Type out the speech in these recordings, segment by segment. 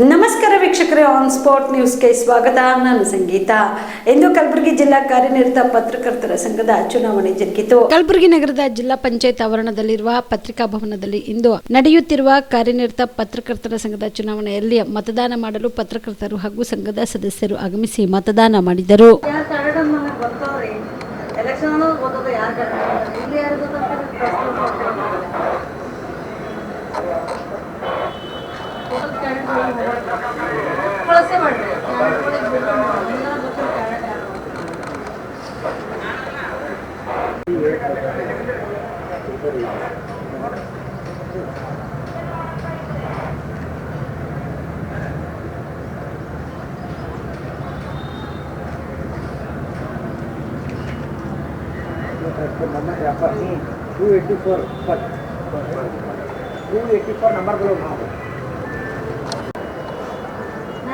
ನಮಸ್ಕಾರ ವೀಕ್ಷಕರೇ on spot ನ್ಯೂಸ್ಗೆ ಸ್ವಾಗತ. ನಾನು ಸಂಗೀತ. ಇಂದು ಕಲಬುರಗಿ ಜಿಲ್ಲಾ ಕಾರ್ಯನಿರತ ಪತ್ರಕರ್ತರ ಸಂಘದ ಚುನಾವಣೆ ಜರುಗಿತು. ಕಲಬುರಗಿ ನಗರದ ಜಿಲ್ಲಾ ಪಂಚಾಯತ್ ಆವರಣದಲ್ಲಿರುವ ಪತ್ರಿಕಾ ಭವನದಲ್ಲಿ ಇಂದು ನಡೆಯುತ್ತಿರುವ ಕಾರ್ಯನಿರತ ಪತ್ರಕರ್ತರ ಸಂಘದ ಚುನಾವಣೆಯಲ್ಲಿ ಮತದಾನ ಮಾಡಲು ಪತ್ರಕರ್ತರು ಹಾಗೂ ಸಂಘದ ಸದಸ್ಯರು ಆಗಮಿಸಿ ಮತದಾನ ಮಾಡಿದರು. से बढ़ रहे two eighty four two eighty four number बोलो।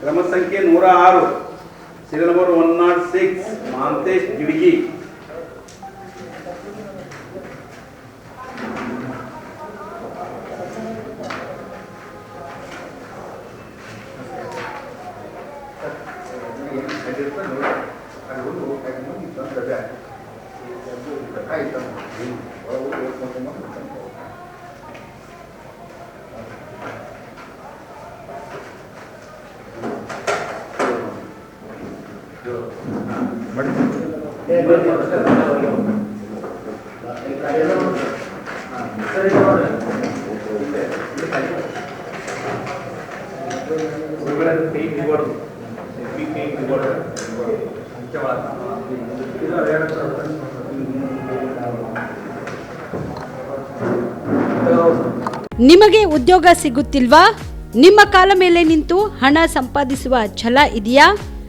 ಕ್ರಮ ಸಂಖ್ಯೆ ನೂರ ಆರು serial number one nought six Mantesh ಗಿಡ್ಗಿ. ಆಯ್ತು. ನಿಮಗೆ ಉದ್ಯೋಗ ಸಿಗುತ್ತಿಲ್ವಾ? ನಿಮ್ಮ ಕಾಲ ಮೇಲೆ ನಿಂತು ಹಣ ಸಂಪಾದಿಸುವ ಛಲ ಇದೆಯಾ?